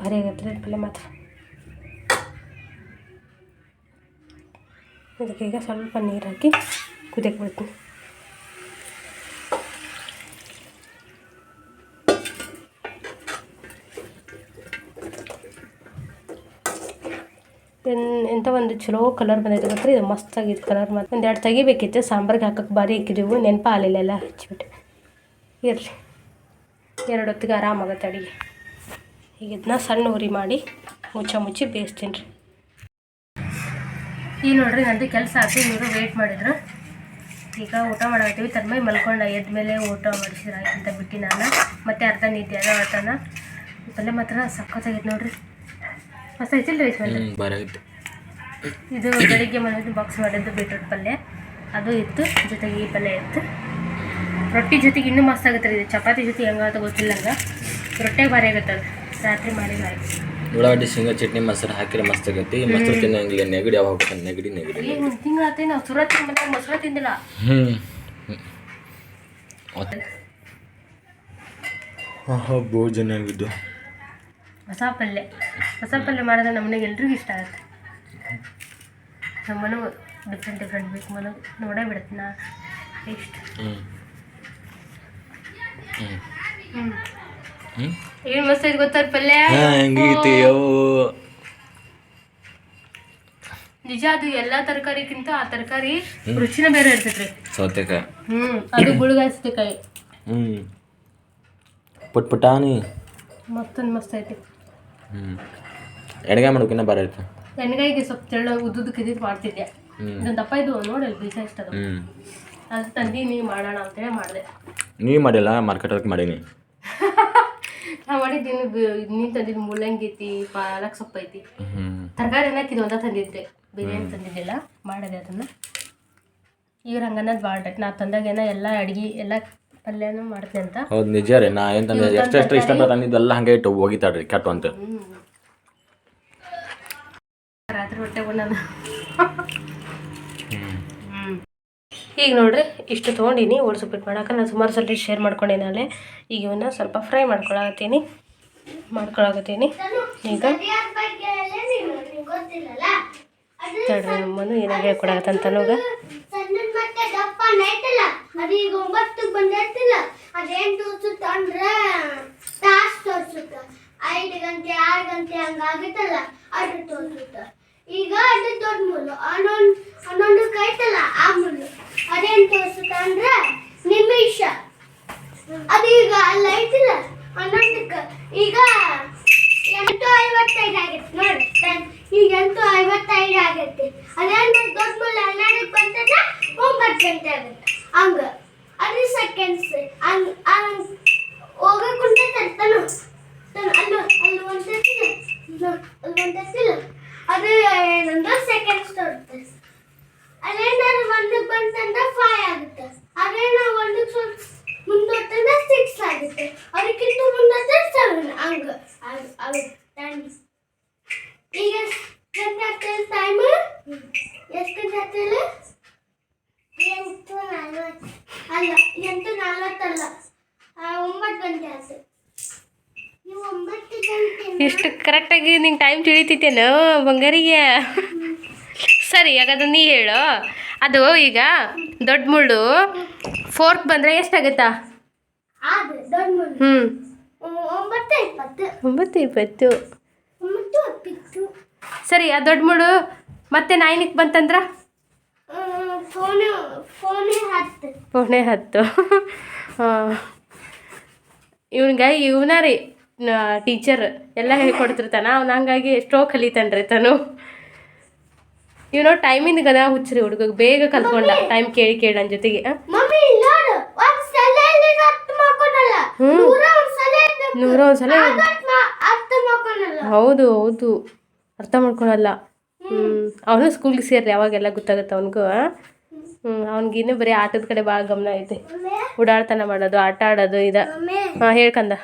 A: ಭಾರಿ ಆಗತ್ತೆ ರೀ ಪಲ್ಯ ಮಾತ್ರ. ಇದಕ್ಕೆ ಈಗ ಸ್ವಲ್ಪ ನೀರು ಹಾಕಿ ಕುದಿಯಕ್ಕೆ ಬಿಡ್ತೀನಿ ಎಂಥ ಒಂದು ಚಲೋ ಕಲರ್ ಬಂದೈತೆ ಗೊತ್ತ್ರಿ ಇದು ಮಸ್ತ್ ಆಗಿತ್ತು ಕಲರ್ ಮತ್ತು ಒಂದು ಎರಡು ತೆಗಿಬೇಕಿತ್ತು. ಸಾಂಬಾರ್ಗೆ ಹಾಕಕ್ಕೆ ಭಾರಿ ಇಕ್ಕಿದೀವು. ನೆನಪ ಆಗಲಿಲ್ಲ ಎಲ್ಲ ಹಚ್ಚಿಬಿಟ್ಟು ಇರಲಿ. ಎರಡು ಹೊತ್ತಿಗೆ ಆರಾಮಾಗತ್ತೆ ಅಡಿಗೆ. ಈಗ ಇದನ್ನ ಸಣ್ಣ ಉರಿ ಮಾಡಿ ಮುಚ್ಚ ಮುಚ್ಚಿ ಬೇಯಿಸ್ತೀನಿ ರೀ. ಈಗ ನೋಡ್ರಿ ನಂದು ಕೆಲಸ ಆಯ್ತು ಇವರು ವೇಟ್ ಮಾಡಿದ್ರು. ಈಗ ಊಟ ಮಾಡಾಕತ್ತೀವಿ. ತನ್ಮೈ ಮಲ್ಕೊಂಡ ಎದ್ದ ಮೇಲೆ ಊಟ ಮಾಡಿಸಿದ್ರ ಅಂತ ಬಿಟ್ಟು ನಾನು. ಮತ್ತೆ ಅರ್ಧ ನಿದ್ದೆ ಅದ ಆತನ. ಪಲ್ಯ ಮಾತ್ರ ಸಖತ್ತಾಗೈತೆ ನೋಡ್ರಿ. ಮಸ್ತ್ ಐತಿಲ್ಲ ರೀ ಇದು ಬೆಳಿಗ್ಗೆ ಮನೆಯದು ಬಾಕ್ಸ್ ಮಾಡಿದ್ದು ಬೀಟ್ರೂಟ್ ಪಲ್ಯ. ಅದು ಇತ್ತು ಜೊತೆಗೆ ಈ ಪಲ್ಯ ಇತ್ತು. ರೊಟ್ಟಿ ಜೊತೆಗೆ ಇನ್ನೂ ಮಸ್ತ್ ಆಗುತ್ತೆ ರೀ. ಇದು ಚಪಾತಿ ಜೊತೆ ಹೆಂಗಾಗುತ್ತೆ ಗೊತ್ತಿಲ್ಲ ಹಂಗೆ ರೊಟ್ಟೆ ಭಾರಿ ಆಗುತ್ತೆ ಅದು ರಾತ್ರಿ ಮಾಡಿ ಆಯ್ತು.
C: ಉಳ್ಳಾಗಡ್ಡಿ ಶೇಂಗಾ ಚಟ್ನಿ ಮೊಸರು ಹಾಕಿದ್ರೆ ಮಸ್ತ್ ಆಗೈತಿ. ಮೊಸರು ತಿನ್ನಂಗಿಲ್ಲ ನೆಗಡಿ ಯಾವಾಗ ಹೋಗ್ತಾನೆ ನೆಗಡಿ ನೆಗಡಿ.
A: ತಿಂಗಳಾತಿ ನಾವು ಸುರ ತಿಂದ ಮೊಸರು ತಿಂದಿಲ್ಲ.
C: ಹ್ಞೂ ಭೋಜನ ಆಗಿದ್ದು.
A: ಹೊಸ ಪಲ್ಯ ಹೊಸ ಪಲ್ಯ ಮಾಡಿದ್ರೆ ನಮ್ಮ ಮನೆಗೆ ಎಲ್ರಿಗೂ ಇಷ್ಟ ಆಗುತ್ತೆ. ನಮ್ಮ ಮನೆ ಡಿಫ್ರೆಂಟ್ ಡಿಫ್ರೆಂಟ್ ಬೇಕು. ಮನು ನೋಡೇ ಬಿಡುತ್ತೆ ನಾ. ಇಷ್ಟ
C: ಹ್ಞೂ ಹ್ಞೂ
A: ಹ್ಞೂ
C: ಹ್ಞೂ
A: ಏನು ಮಸ್ತ್ ಐತೆ ಗೊತ್ತಾ ಪಲ್ಯ
C: ಹೆಂಗೈತಿ ಅವು?
A: ನಿಜ ಅದು ಎಲ್ಲಾ ತರಕಾರಿಗಿಂತ ಆ ತರಕಾರಿ ರುಚಿನ ಬೇರೆ ಇರ್ತೈತ್ರಿ
C: ಸೌತೆಕಾಯಿ.
A: ಹ್ಮ್ ಅದು ಗುಳುಗಾಯಿಸ್ಬೇಕಾಯಿ
C: ಹ್ಞೂ ಪುಟ್ ಪುಟಾನಿ
A: ಮತ್ತೊಂದು ಮಸ್ತ್ ಐತಿ.
C: ಹ್ಞೂ ಎಣ್ಗಾಯಿ ಮಾಡೋಕಿನ್ನ ಬಾರ ಐತೆ
A: ಎಣ್ಗಾಯಿಗೆ ಸ್ವಲ್ಪ ತೆಳ್ಳ ಉದ್ದುದಕ್ಕೆ ಇದ್ದಿದ್ದು ಮಾಡ್ತಿದ್ದೆ. ಇದೊಂದು ದಪ್ಪ ಇದು ನೋಡಲ್ಲ ಬೀಜ ಇಷ್ಟ ಅದು. ತಂದಿ ನೀ ಮಾಡೋಣ ಅಂತೇಳಿ ಮಾಡಿದೆ.
C: ನೀವು ಮಾಡಿಲ್ಲ ಮಾರ್ಕೆಟ್ ಹೋಗಿ ಮಾಡೀನಿ. <laughs>
A: ನಾ ಮಾಡಿದ್ದೀನಿ ನೀನು ತಂದಿದ್ದು ಮೂಲಂಗಿ ಐತಿ ಪಾಲಕ್ ಸೊಪ್ಪು ಐತಿ. ತರಕಾರಿ ಅನ್ನಕ್ಕೆ ಇದು ಒಂದ ತಂದಿದ್ದೆ. ಬಿರಿಯಾನಿ ತಂದಿದ್ದಿಲ್ಲ ಮಾಡಿದೆ ಅದನ್ನು. ಇವ್ರು ಹಂಗನ್ನೋದು ಮಾಡ್ರೆ ನಾ ತಂದಾಗೇನ ಎಲ್ಲಾ ಅಡ್ಗೆ ಎಲ್ಲಾ ಪಲ್ಯನೂ ಮಾಡ್ತೀನಿ ಅಂತ.
C: ಹೌದು ನಿಜ ರೀ. ನಾ ಏನು ತಂದೆ ಎಷ್ಟು ಎಷ್ಟು ಇಷ್ಟಪಟ್ಟು ತಂದಿದ್ದೆಲ್ಲ ಹಂಗೆ ಇಟ್ಟು ಹೋಗಿತಾಳ್ರಿ ಕೆಟ್ಟು ಅಂತ
A: ರಾತ್ರಿ ಹೊಟ್ಟೆ ನಾನು ಈಗ ನೋಡ್ರಿ, ಇಷ್ಟು ತೊಗೊಂಡಿನಿ ಓಡಿಸ್ಬಿಟ್ಟು ಮಾಡೋಕೆ ನಾನು ಸುಮಾರು ಸಲ ಶೇರ್ ಮಾಡ್ಕೊಂಡೆ ನಾಳೆ. ಈಗ ಇವನ್ನ ಸ್ವಲ್ಪ ಫ್ರೈ ಮಾಡ್ಕೊಳಕತ್ತೀನಿ. ಮಾಡ್ಕೊಳಕತ್ತೀನಿ. ಈಗ
B: ನಿಂಗೆ
A: ತಡ್ರಿ ನಮ್ಮನು ಏನಾಗ ಹೇಳ್ಕೊಡಕತ್ತಂತ
B: ತೋರ್ಸುತ್ತ ಐದು ಗಂಟೆ, ಆರು ಗಂಟೆ ಹಂಗಾಗಿತ್ತಲ್ಲ ಅದು ತೋರ್ಸುತ್ತ. ಈಗ ಅದು ದೊಡ್ಡ ಮುಳ್ಳು. ಹನ್ನೊಂದು ಹನ್ನೊಂದಕ್ಕೆ ಐತಲ್ಲ ಆ ಮುಳ್ಳು. ಅದೇನ್ ತೋರಿಸುತ್ತ ಅಂದ್ರೆ ನಿಮಿಷ. ಅದು ಈಗ ಅಲ್ಲಿ ಐತಿಲ್ಲ, ಹನ್ನೊಂದಕ್ಕೆ. ಈಗ ಎಂಟು ಐವತ್ತೈದು ಆಗೈತೆ ನೋಡಿ. ಈಗ ಎಂಟು ಐವತ್ತೈದು ಆಗೈತೆ ಅದೇನು ದೊಡ್ಡ ಮುಳ್ಳು, ಹನ್ನೆರಡಕ್ಕೆ ಬಂತಂದ್ರೆ ಒಂಬತ್ತು ಗಂಟೆ ಆಗುತ್ತೆ. ಹಂಗ. ಅದು ಸೆಕೆಂಡ್ಸ್ ಹೋಗಕ್ಕೆ ಹಂಗ ಹೋಗಕ್ ಕುಂತೈತೆ ತನು ತನು ಅಲ್ಲೂ ಅಲ್ಲಿ ಒಂದಿಲ್ಲ ಅಲ್ಲಿ ಒಂದಿಲ್ಲ ಅದು ಏನಂದ್ರೆ ಸೆಕೆಂಡ್ಸ್ ತೋರುತ್ತೆ. ಅದೇನಾದ್ರು ಒಂದಕ್ಕೆ ಬಂತಂದ್ರೆ ಫೈವ್ ಆಗುತ್ತೆ. ಅದೇ ನಾವು ಒಂದಕ್ಕೆ ಸ್ವಲ್ಪ ಮುಂದೋದ್ರೆ ಸಿಕ್ಸ್ ಆಗುತ್ತೆ. ಅದಕ್ಕಿಂತ ಮುಂದೆ ಸೆವೆನ್ ಹಂಗ ಟೈಮ್ ಈಗ ಗಂಟೆ ಆಗ್ತದೆ ಟೈಮ್ ಎಷ್ಟು ಗಂಟೆ ಆಗ್ತದೆ ಎಂಟು ನಲ್ವತ್ತು. ಅಲ್ಲ, ಎಂಟು ನಲ್ವತ್ತಲ್ಲ. ಒಂಬತ್ತು ಗಂಟೆ ಗಂಟೆ
A: ಇಷ್ಟು ಕರೆಕ್ಟಾಗಿ ನಿಂಗೆ ಟೈಮ್ ತಿಳಿತೈತೇನು ಬಂಗಾರಿಗೆ? ಸರಿ, ಹಾಗಾದ್ರೆ ನೀ ಹೇಳು. ಅದು ಈಗ ದೊಡ್ಡ ಮುಳ್ಳು ಫೋರ್ಕ್ ಬಂದರೆ ಎಷ್ಟಾಗುತ್ತಾ? ಹ್ಞೂ
B: ಒಂಬತ್ತು ಇಪ್ಪತ್ತು.
A: ಸರಿ, ಆ ದೊಡ್ಡ ಮುಳ್ಳು ಮತ್ತೆ ನೈನಿಗೆ ಬಂತಂದ್ರ? ಪೋಣೆ ಹತ್ತು. ಇವನ್ಗೆ ಇವನ ರೀ. ಟೀಚರ್ ಎಲ್ಲ ಹೇಳ್ಕೊಡ್ತಿರ್ತಾನ. ಅವ್ನು ಹಂಗಾಗಿ ಎಷ್ಟೋ ಕಲಿತಾನ್ರಿ ತಾನು. ಇವನೋ ಟೈಮಿಂದ ಗದ ಹುಚ್ಚ್ರಿ ಹುಡುಗ ಬೇಗ ಕಲ್ತ್ಕೊಂಡ. ಟೈಮ್ ಕೇಳಿ ಕೇಳಿ ನನ್ನ ಜೊತೆಗೆ.
B: ನೂರ ಒಂದ್ ಸಲ
A: ನೂರ ಒಂದ್ಸಲ ಹೌದು ಹೌದು. ಅರ್ಥ ಮಾಡ್ಕೊಳಲ್ಲ. ಹ್ಞೂ ಅವನು ಸ್ಕೂಲ್ಗೆ ಸೇರ್ರಿ ಅವಾಗೆಲ್ಲ ಗೊತ್ತಾಗುತ್ತೆ ಅವನಿಗೂ ಹ್ಞೂ ಅವ್ನಿಗಿನ್ನೂ ಬರೀ ಆಟದ ಕಡೆ ಭಾಳ ಗಮನ ಐತೆ. ಓಡಾಡ್ತನ ಮಾಡೋದು ಆಟ ಆಡೋದು ಇದ. ಹಾಂ ಹೇಳ್ಕಂದ.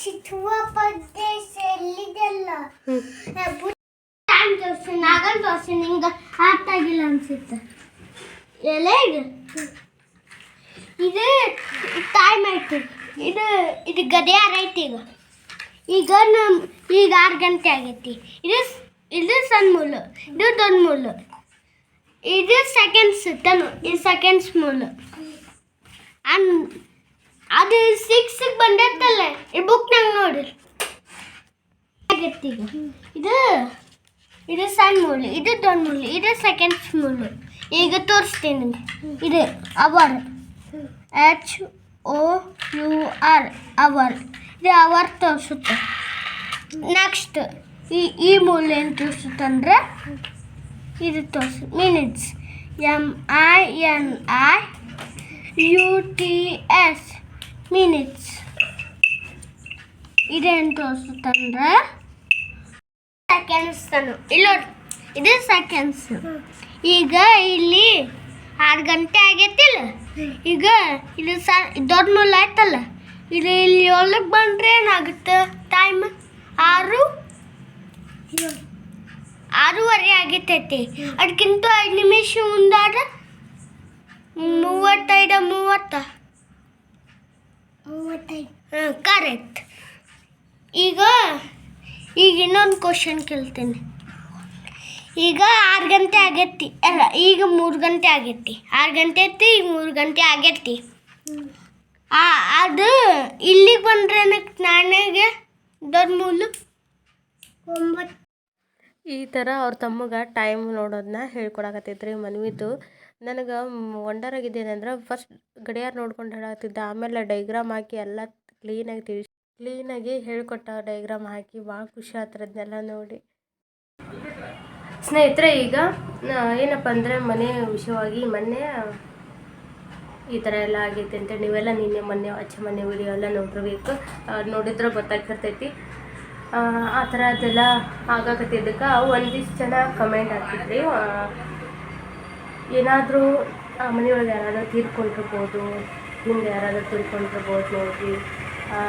B: ಸಿಟ್ಟುವ ಪ್ರದೇಶ ಎಲ್ಲಿದೆಲ್ಲ
A: ನಾಗಲ್
B: ಟೈಮ್ ತೋರಿಸಿ ನಾಗನ್ ತೋರಿಸಿ ನಿಂಗೆ ಅರ್ಥ ಆಗಿಲ್ಲ ಅನ್ಸುತ್ತೆ. ಎಲೆ ಇದು? ಟೈಮ್ ಆಯ್ತು ಇದು ಇದು ಗಡಿಯಾರ ಐತಿ ಈಗ. ಈಗ ನಮ್ ಈಗ ಆರು ಗಂಟೆ ಆಗೈತಿ. ಇದು ಇದು ಸಣ್ಣ ಮೂಲು ಇದು ದೊಡ್ಡ ಮೂಲು ಇದು ಸೆಕೆಂಡ್ಸ್ ತನು ಇದು ಸೆಕೆಂಡ್ಸ್ ಮೂಲು ಅನ್ ಅದು ಸಿಕ್ಸ್ ಬಂದೈತಲ್ಲ ಈ ಬುಕ್ ನಂಗೆ ನೋಡಿ. ಆಗೈತಿ ಈಗ ಇದು ಇದು ಸಣ್ಣ ಮುಳ್ಳು ಇದು ದೊಡ್ಡ ಮುಳ್ಳು ಇದು ಸೆಕೆಂಡ್ ಮುಳ್ಳು ಈಗ ತೋರಿಸ್ತೀನಿ ಇದು hour. H O U R hour. ಇದು ಅವರ್ ತೋರಿಸುತ್ತೆ. ನೆಕ್ಸ್ಟ್ ಈ ಈ ಮುಳ್ಳು ಏನು ತೋರಿಸುತ್ತೆ ಅಂದ್ರೆ, ಇದು ತೋರಿಸು minutes M I N U T S S minutes ಇದೇನು ತೋರಿಸುತ್ತಂದ್ರೆ ಸೆಕೆಂಡ್ಸ್ ಇಲ್ಲ ಇದು ಸೆಕೆಂಡ್ಸ್ ಈಗ ಇಲ್ಲಿ ಆರು ಗಂಟೆ ಆಗೈತಿಲ್ಲ ಈಗ ಇದು ಸ, ದೊಡ್ಡ ಮುಳ್ಳು ಆಯ್ತಲ್ಲ. ಇದು ಇಲ್ಲಿ ಏಳಕ್ಕೆ ಬಂದರೆ ಏನಾಗುತ್ತೆ? ಟೈಮ್ ಆರು, ಆರೂವರೆ ಆಗಿರ್ತೈತಿ ಅದಕ್ಕಿಂತ ಐದು ನಿಮಿಷ ಮುಂದಾದ ಮೂವತ್ತೈದು, ಮೂವತ್ತ. ಹಾಂ ಕರೆಕ್ಟ್ ಈಗ ಈಗ ಇನ್ನೊಂದು ಕ್ವಶನ್ ಕೇಳ್ತೀನಿ. ಈಗ ಆರು ಗಂಟೆ ಆಗೈತಿ. ಅಲ್ಲ, ಈಗ ಮೂರು ಗಂಟೆ ಆಗೈತಿ. ಆರು ಗಂಟೆ ಐತಿ, ಈಗ ಮೂರು ಗಂಟೆ ಆಗೈತಿ. ಅದು ಇಲ್ಲಿಗೆ ಬಂದ್ರೆ ನಾಣ್ಯಗೆ ದೊಡ್ಡ ಒಂಬತ್ತು
A: ಈ ಥರ ಅವ್ರ ತಮ್ಮಗೆ ಟೈಮ್ ನೋಡೋದನ್ನ ಹೇಳ್ಕೊಡಕತ್ತೈತ್ರಿ ಮನ್ವಿದು ನನಗೆ ವಂಡರ್ ಆಗಿದ್ದೇನೆಂದ್ರೆ ಫಸ್ಟ್ ಗಡಿಯಾರ ನೋಡ್ಕೊಂಡು ಹೇಳತ್ತಿದ್ದೆ. ಆಮೇಲೆ ಡೈಗ್ರಾಮ್ ಹಾಕಿ ಎಲ್ಲ ಕ್ಲೀನಾಗಿ ತಿಳಿಸಿ ಕ್ಲೀನಾಗಿ ಹೇಳ್ಕೊಟ್ಟ ಡೈಗ್ರಾಮ್ ಹಾಕಿ ಭಾಳ ಖುಷಿ ಆತರದ್ನೆಲ್ಲ ನೋಡಿ. ಸ್ನೇಹಿತರೆ ಈಗ ಏನಪ್ಪ ಅಂದರೆ ಮನೆ ವಿಷಯವಾಗಿ ಮೊನ್ನೆ ಈ ಥರ ಎಲ್ಲ ಆಗೈತೆ ಅಂತ ನೀವೆಲ್ಲ ನಿನ್ನೆ ಮೊನ್ನೆ ಅಚ್ಚ ಮನೆ ವಿಡಿಯೋ ಎಲ್ಲ ನೋಡಿರ್ಬೇಕು ನೋಡಿದ್ರೆ ಗೊತ್ತಾಗ್ತಿರ್ತೈತಿ. ಆ, ಥರದ್ದೆಲ್ಲ ಆಗಾಕತ್ತಿದ್ದಕ್ಕೆ ಒಂದಿಷ್ಟು ಜನ ಕಮೆಂಟ್ ಹಾಕಿದ್ರಿ. ಏನಾದರೂ ಮನೆಯೊಳಗೆ ಯಾರಾದರೂ ತೀರ್ಕೊಂಡಿರ್ಬೋದು, ನಿಮ್ಗೆ ಯಾರಾದರೂ ತೀರ್ಕೊಂಡಿರ್ಬೋದು ನೋಡ್ರಿ.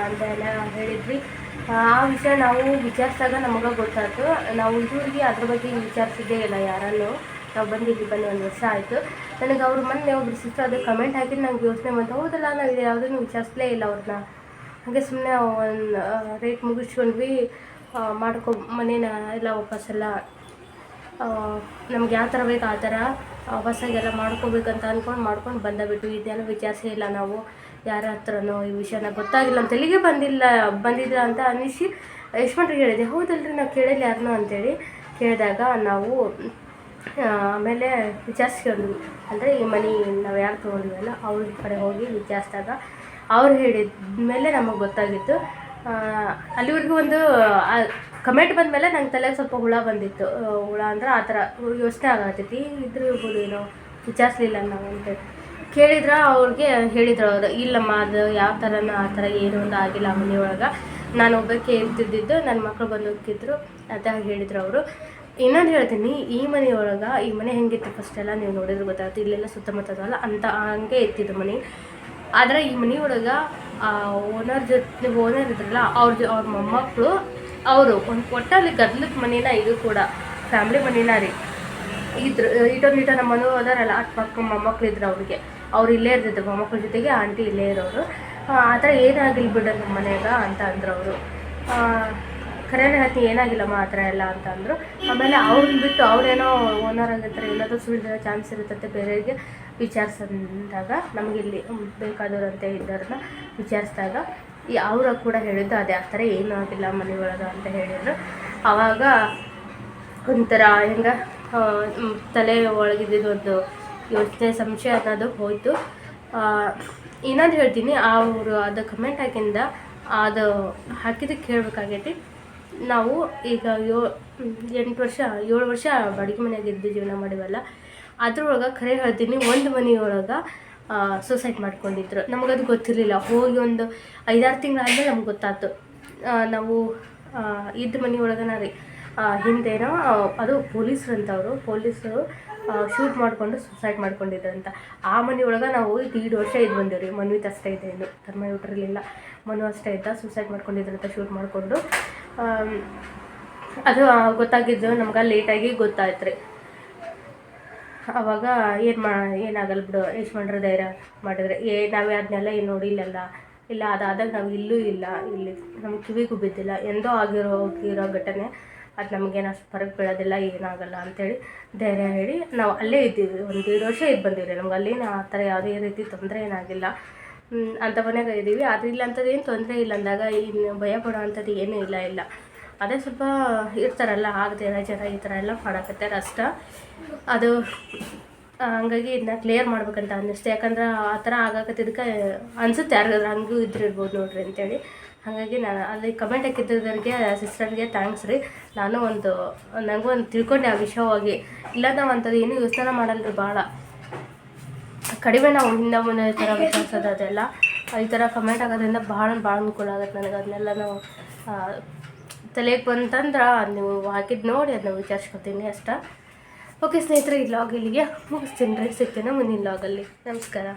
A: ಅಂತೆಲ್ಲ ಹೇಳಿದ್ವಿ. ಆ ವಿಷಯ ನಾವು ವಿಚಾರಿಸಿದಾಗ ನಮಗೆ ಗೊತ್ತಾಯ್ತು. ನಾವು ಇದುವರೆಗೆ ಅದ್ರ ಬಗ್ಗೆ ವಿಚಾರಿಸಿದ್ದೇ ಇಲ್ಲ ಯಾರನ್ನು. ನಾವು ಬಂದು ಇಲ್ಲಿ ಬಂದು ಒಂದು ವರ್ಷ ಆಯಿತು. ನನಗೆ ಅವ್ರ ಮೊನ್ನೆ ಒಬ್ರು ಸಿಸ್ಟರ್ ಅದು ಕಮೆಂಟ್ ಹಾಕಿ ನಂಗೆ ಯೋಚನೆ ಬಂತು, ಹೌದಲ್ಲ, ನಾವು ಇದು ಯಾವುದನ್ನು ವಿಚಾರಿಸಲೇ ಇಲ್ಲ ಅವ್ರನ್ನ ಹಾಗೆ ಸುಮ್ಮನೆ ಒಂದು ರೇಟ್ ಮುಗಿಸ್ಕೊಂಡ್ವಿ. ಮಾಡ್ಕೊ, ಮನೇನ ಎಲ್ಲ ವಾಪಸ್ಸೆಲ್ಲ ನಮ್ಗೆ ಯಾವ ಥರ ಬೇಕು ಆ ಥರ ಹೊಸಾಗೆಲ್ಲ ಮಾಡ್ಕೋಬೇಕಂತ ಅಂದ್ಕೊಂಡು ಮಾಡ್ಕೊಂಡು ಬಂದ ಬಿಟ್ಟು ಇದೆಲ್ಲ ವಿಚಾರಿಸೇ ಇಲ್ಲ ನಾವು. ಯಾರ ಹತ್ರನೋ ಈ ವಿಷಯನ ಗೊತ್ತಾಗಿಲ್ಲ ನಮ್ಮ ತಲೆಗೆ ಬಂದಿಲ್ಲ ಬಂದಿಲ್ಲ ಅಂತ ಅನಿಸಿ ಯಶ್ವಂತ್ರಿಗೆ ಹೇಳಿದೆ, ಹೌದಲ್ರಿ, ನಾವು ಕೇಳಿಲ್ಲ ಯಾರನ್ನೋ ಅಂತೇಳಿ. ಕೇಳಿದಾಗ ನಾವು ಆಮೇಲೆ ವಿಚಾರಿಸ್ಕೊಂಡ್ವಿ ಅಂದರೆ ಈ ಮನೆ ನಾವು ಯಾರು ತೊಗೊಂಡಿವಲ್ಲ ಅವ್ರ ಕಡೆ ಹೋಗಿ ವಿಚಾರಿಸಿದಾಗ ಅವ್ರು ಹೇಳಿದ ಮೇಲೆ ನಮಗೆ ಗೊತ್ತಾಗಿತ್ತು. ಅಲ್ಲಿವರೆಗೂ ಒಂದು ಕಮೆಂಟ್ ಬಂದಮೇಲೆ ನಂಗೆ ತಲೆಗೆ ಸ್ವಲ್ಪ ಹುಳ ಬಂದಿತ್ತು. ಹುಳ ಅಂದ್ರೆ ಆ ಥರ ಯೋಚನೆ ಆಗತ್ತೈತಿ ಇದ್ರೂ ಇರ್ಬೋದು ಏನೋ ವಿಚಾರಿಸ್ಲಿಲ್ಲ ನಾವು ಅಂತೇಳಿ ಕೇಳಿದ್ರೆ ಅವ್ರಿಗೆ ಹೇಳಿದ್ರು ಅವರು, ಇಲ್ಲಮ್ಮ ಅದು ಯಾವ ಥರನೂ ಆ ಥರ ಏನೂ ಒಂದು ಆಗಿಲ್ಲ ಮನೆಯೊಳಗೆ ನಾನು ಒಬ್ಬಕ್ಕೆ ಇರ್ತಿದ್ದಿದ್ದು ನನ್ನ ಮಕ್ಕಳು ಬಂದು ಹೋಗ್ತಿದ್ರು ಅಂತ ಹೇಳಿದ್ರು ಅವರು. ಇನ್ನೊಂದು ಹೇಳ್ತೀನಿ, ಈ ಮನೆಯೊಳಗೆ ಈ ಮನೆ ಹೆಂಗಿತ್ತು ಫಸ್ಟ್ ಎಲ್ಲ ನೀವು ನೋಡಿದ್ರೆ ಗೊತ್ತಾಗುತ್ತೆ. ಇಲ್ಲೆಲ್ಲ ಸುತ್ತಮುತ್ತ ಅದಾವಲ್ಲ ಅಂತ ಹಂಗೆ ಇತ್ತಿದ್ದು ಮನೆ. ಆದರೆ ಈ ಮನೆಯೊಳಗೆ ಓನರ್ ಜೊತೆ ಓನರ್ ಇದ್ರಲ್ಲ, ಅವ್ರ ಅವ್ರ ಮೊಮ್ಮಕ್ಕಳು ಅವರು ಒಂದು ಒಟ್ಟಲ್ಲಿ ಗದ್ಲದ ಮನೇನ ಇದು ಕೂಡ ಫ್ಯಾಮ್ಲಿ ಮನೇನ ರೀ. ಇದ್ರ ಇಟೊಂದು ಇಟ ನಮ್ಮ ಮನೆ ಅದಾರಲ್ಲ, ಅಟ್ ಪಕ್ಕ ಮೊಮ್ಮಕ್ಳು ಇದ್ರು ಅವ್ರಿಗೆ. ಅವ್ರು ಇಲ್ಲೇ ಇರ್ತಿದ್ರು, ಮೊಮ್ಮಕ್ಳ ಜೊತೆಗೆ ಆಂಟಿ ಇಲ್ಲೇ ಇರೋರು. ಆ ಥರ ಏನಾಗಿಲ್ಲ ಬಿಡ ನಮ್ಮ ಮನೆಯಾಗ ಅಂತ ಅಂದರು ಅವರು. ಖರೇನೆ ಹೇಳ್ತೀನಿ, ಏನಾಗಿಲ್ಲಮ್ಮ ಆ ಎಲ್ಲ ಅಂತ ಅಂದರು. ಆಮೇಲೆ ಅವ್ರನ್ನ ಬಿಟ್ಟು ಅವ್ರೇನೋ ಓನರ್ ಆಗಿರ್ತಾರೆ, ಏನಾದರೂ ಸುಳ್ಳಿರೋ ಚಾನ್ಸ್ ಇರುತ್ತಂತೆ ಬೇರೆಯವರಿಗೆ ವಿಚಾರಿಸಿದಾಗ ನಮಗಿಲ್ಲಿ ಇಲ್ಲಿ ಅಂತ ಇದ್ದವ್ರನ್ನ ವಿಚಾರಿಸಿದಾಗ ಅವರು ಕೂಡ ಹೇಳಿದ್ದು ಅದೇ ಆ ಥರ ಏನೂ ಆಗಿಲ್ಲ ಮನೆ ಒಳಗೆ ಅಂತ ಹೇಳಿದ್ರು. ಆವಾಗ ಒಂಥರ ಹೆಂಗೆ ತಲೆ ಒಳಗಿದ್ದಿದ್ದು ಒಂದು ಯೋಚನೆ, ಸಂಶಯ ಅನ್ನೋದು ಹೋಯಿತು. ಇನ್ನೊಂದು ಹೇಳ್ತೀನಿ ಅವರು ಅದು ಕಮೆಂಟ್ ಹಾಕಿಂದ ಅದು ಹಾಕಿದ್ದಕ್ಕೆ ಹೇಳಬೇಕಾಗೈತಿ ನಾವು ಈಗ ಯೋ, ಎಂಟು ವರ್ಷ, ಏಳು ವರ್ಷ ಬಾಡಿಗೆ ಮನೆಯಾಗಿದ್ದು ಜೀವನ ಮಾಡಿವಲ್ಲ, ಅದ್ರೊಳಗೆ ಖರೆ ಹೇಳ್ತೀನಿ, ಒಂದು ಮನೆಯೊಳಗೆ ಸೂಸೈಡ್ ಮಾಡ್ಕೊಂಡಿದ್ರು. ನಮಗದು ಗೊತ್ತಿರಲಿಲ್ಲ. ಹೋಗಿ ಒಂದು ಐದಾರು ತಿಂಗಳಾದ್ಮೇಲೆ ನಮ್ಗೆ ಗೊತ್ತಾಯ್ತು ನಾವು ಇದ್ದ ಮನೆಯೊಳಗನ ರೀ. ಹಿಂದೇನೋ ಅದು ಪೊಲೀಸ್ರು ಅಂತವರು ಪೊಲೀಸರು ಶೂಟ್ ಮಾಡಿಕೊಂಡು ಸುಸೈಡ್ ಅಂತ ಆ ಮನೆಯೊಳಗೆ ನಾವು ದೀಡ್ ವರ್ಷ ಇದು ರೀ. ಮನ್ವಿತ್ ಅಷ್ಟೇ ಇದೆ ಇನ್ನು. ಧರ್ಮ ಇಟ್ಟಿರಲಿಲ್ಲ ಮನು ಅಷ್ಟೇ ಇದ್ದ ಸುಸೈಡ್ ಅಂತ ಶೂಟ್ ಮಾಡಿಕೊಂಡು. ಅದು ಗೊತ್ತಾಗಿದ್ದು ನಮ್ಗೆ ಲೇಟಾಗಿ ಗೊತ್ತಾಯ್ತು ರೀ ಅವಾಗ ಏನು ಮಾ, ಏನಾಗಲ್ಲ ಬಿಡು ಮಾಡ್ರೆ ಧೈರ್ಯ ಮಾಡಿದ್ರೆ. ಏ, ನಾವೇ ಅದನ್ನೆಲ್ಲ ಏನು ನೋಡಿಲ್ಲಲ್ಲ. ಇಲ್ಲ, ಅದಾದಾಗ ನಾವು ಇಲ್ಲೂ ಇಲ್ಲ. ಇಲ್ಲಿ ನಮ್ಮ ಕಿವಿಗೂ ಬಿದ್ದಿಲ್ಲ. ಎಂದೋ ಆಗಿರೋ ಹೋಗಿರೋ ಘಟನೆ. ಅದು ನಮಗೇನು ಅಷ್ಟು ಫರಕ್ ಬೀಳೋದಿಲ್ಲ, ಏನಾಗಲ್ಲ ಅಂಥೇಳಿ ಧೈರ್ಯ ಹೇಳಿ ನಾವು ಅಲ್ಲೇ ಇದ್ದೀವಿ. ಒಂದು ಎರಡು ವರ್ಷ ಇದು ರೀ ನಮ್ಗೆ ಅಲ್ಲಿನ ಆ ಥರ ಯಾವುದೇ ರೀತಿ ತೊಂದರೆ ಏನಾಗಿಲ್ಲ. ಅಂತ ಅಂಥ ಮನೆಯಾಗ ಇದ್ದೀವಿ. ಆದರೆ ಇಲ್ಲ ಅಂಥದ್ದು ಏನು ತೊಂದರೆ ಇಲ್ಲ ಅಂದಾಗ ಇನ್ನು ಭಯ ಪಡೋ ಅಂಥದ್ದು ಏನೂ ಇಲ್ಲ ಇಲ್ಲ. ಅದೇ ಸ್ವಲ್ಪ ಇರ್ತಾರಲ್ಲ, ಆಗದೆ ಜನ ಈ ಥರ ಎಲ್ಲ ಮಾಡಕತ್ತೆ ಅಷ್ಟ ಅದು ಹಂಗಾಗಿ ಇದನ್ನ ಕ್ಲಿಯರ್ ಮಾಡ್ಬೇಕಂತ ಅನ್ನಿಸ್ತು. ಯಾಕಂದ್ರೆ ಆ ಥರ ಆಗಾಕತ್ತಿದ್ದಕ್ಕೆ ಅನ್ಸುತ್ತೆ ಯಾರಿಗಾದ್ರೂ, ಹಂಗೂ ಇದ್ರಿರ್ಬೋದು ನೋಡ್ರಿ ಅಂತೇಳಿ. ಹಾಗಾಗಿ ನಾನು ಅಲ್ಲಿ ಕಮೆಂಟ್ ಹಾಕಿದ್ದವ್ರಿಗೆ ಸಿಸ್ಟರ್ಗೆ ಥ್ಯಾಂಕ್ಸ್ ರೀ. ನಾನು ಒಂದು ನನಗೂ ಒಂದು ತಿಳ್ಕೊಂಡೆ ಆ ವಿಷಯವಾಗಿ. ಇಲ್ಲ, ನಾವು ಅಂಥದ್ದು ಏನೂ ಯೋಚನೆ ಮಾಡಲ್ರಿ ಭಾಳ ಕಡಿಮೆ ನಾವು ಹಿಂದೆ ಮುಂದೆ ಈ ಥರ ವಿಚಾರಿಸೋದು ಅದೆಲ್ಲ. ಈ ಥರ ಕಮೆಂಟ್ ಆಗೋದ್ರಿಂದ ಭಾಳ ಭಾಳ ಅನುಕೂಲ ಆಗುತ್ತೆ ನನಗೆ. ಅದನ್ನೆಲ್ಲ ನಾವು ತಲೆಗೆ ಬಂತಂದ್ರೆ ನೀವು ಹಾಕಿದ್ದು ನೋಡಿ ಅದನ್ನ ವಿಚಾರಿಸ್ಕೊತೀನಿ ಅಷ್ಟ. ಓಕೆ ಸ್ನೇಹಿತರೆ, ಈ ಲಾಗ್ ಇಲ್ಲಿಗೆ ಮುಗಿಸ್ತೀನಿ ರೀ ಸಿಗ್ತೀನಿ ಮುಂದಿನ ಲಾಗಲ್ಲಿ ನಮಸ್ಕಾರ.